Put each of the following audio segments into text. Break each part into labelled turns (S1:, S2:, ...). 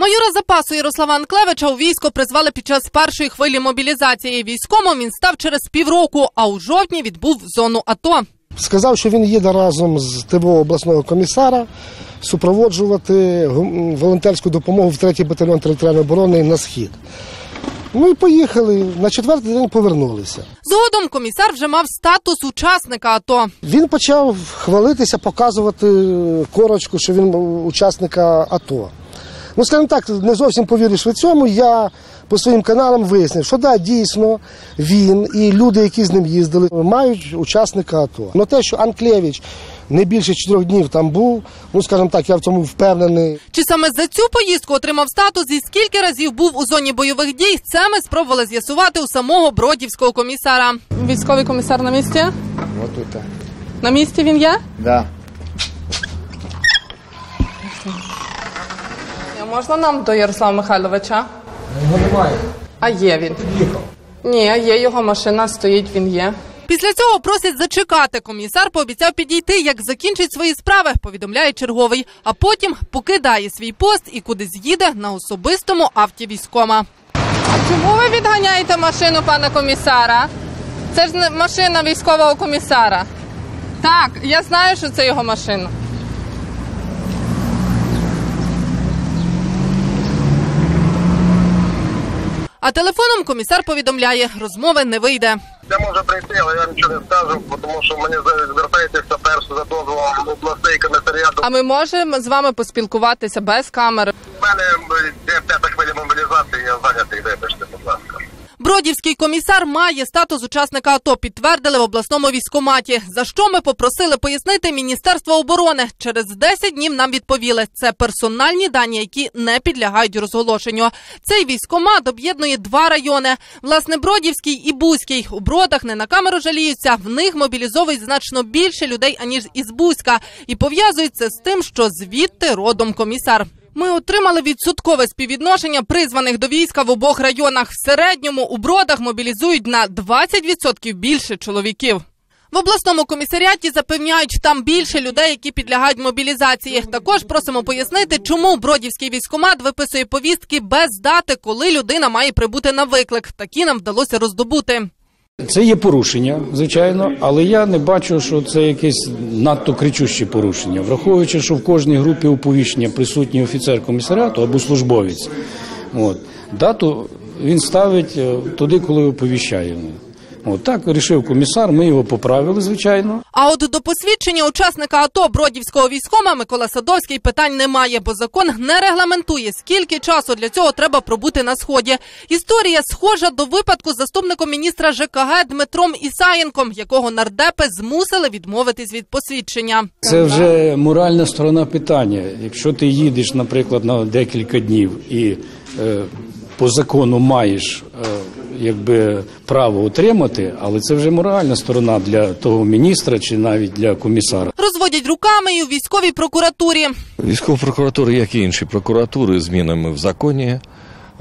S1: Майора запасу Ярослава Анклевича у військо призвали під час першої хвилі мобілізації. Військомом він став через півроку, а у жовтні відбув зону АТО.
S2: Сказав, що він їде разом з ТВО обласного комісара супроводжувати волонтерську допомогу в 3-й батальйон територіальної оборони на схід. Ну і поїхали. На четвертий день повернулися.
S1: Згодом комісар вже мав статус учасника АТО.
S2: Він почав хвалитися, показувати корочку, що він учасника АТО. Ну, скажімо так, не зовсім повіривши цьому, я по своїм каналам вияснив, що да, дійсно він і люди, які з ним їздили, мають учасника АТО. Но те, що Анклевич не більше чотирьох днів там був, ну скажімо так, я в цьому впевнений.
S1: Чи саме за цю поїздку отримав статус і скільки разів був у зоні бойових дій? Це ми спробували з'ясувати у самого бродівського комісара.
S3: Військовий комісар на місці?
S4: Вот тут.
S3: На місці він є?
S4: Да.
S3: А Можна нам до Ярослава Михайловича?
S4: Його немає.
S3: А є він.
S4: Їхав.
S3: Ні, є його машина, стоїть, він є.
S1: Після цього просять зачекати. Комісар пообіцяв підійти, як закінчить свої справи, повідомляє черговий. А потім покидає свій пост і кудись їде на особистому авті військома.
S3: Чому ви відганяєте машину пана комісара? Це ж не машина військового комісара. Так, я знаю, що це його машина.
S1: А телефоном комісар повідомляє, розмови не вийде.
S5: Я можу прийти, але я нічого не скажу, тому що мені звертаєтеся перше за дозволом обласний комісаріат.
S3: А ми можемо з вами поспілкуватися без камери.
S5: У мене е, п'ята хвиля мобілізації, я ласка.
S1: Бродівський комісар має статус учасника АТО, підтвердили в обласному військоматі. За що ми попросили пояснити Міністерство оборони. Через 10 днів нам відповіли, це персональні дані, які не підлягають розголошенню. Цей військомат об'єднує два райони: власне, Бродівський і Бузький. У бродах не на камеру жаліються. В них мобілізовують значно більше людей аніж із Бузька, і пов'язують це з тим, що звідти родом комісар. Ми отримали відсоткове співвідношення призваних до війська в обох районах. В середньому у бродах мобілізують на 20% більше чоловіків. В обласному комісаріаті запевняють, там більше людей, які підлягають мобілізації. Також просимо пояснити, чому бродівський військомат виписує повістки без дати, коли людина має прибути на виклик. Такі нам вдалося роздобути.
S6: Це є порушення, звичайно, але я не бачу, що це якесь надто кричуще порушення, враховуючи, що в кожній групі оповіщення присутній офіцер комісаріату або службовець. От дату він ставить е, туди, коли оповіщає. От так вирішив комісар. Ми його поправили, звичайно.
S1: А от до посвідчення учасника АТО Бродівського військома Микола Садовський питань немає, бо закон не регламентує, скільки часу для цього треба пробути на сході. Історія схожа до випадку з заступником міністра ЖКГ Дмитром Ісаєнком, якого нардепи змусили відмовитись від посвідчення.
S6: Це вже моральна сторона питання. Якщо ти їдеш, наприклад, на декілька днів і е, по закону маєш е, якби право отримати, але це вже моральна сторона для того міністра чи навіть для комісара.
S1: Розводять руками і у військовій прокуратурі.
S7: Військова прокуратура, як і інші прокуратури, змінами в законі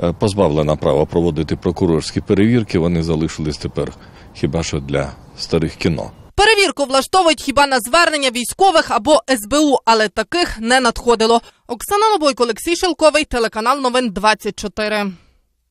S7: е, позбавлена права проводити прокурорські перевірки. Вони залишились тепер хіба що для старих кіно.
S1: Перевірку влаштовують хіба на звернення військових або СБУ, але таких не надходило. Оксана Лобойко, Олексій Шелковий, телеканал Новин 24.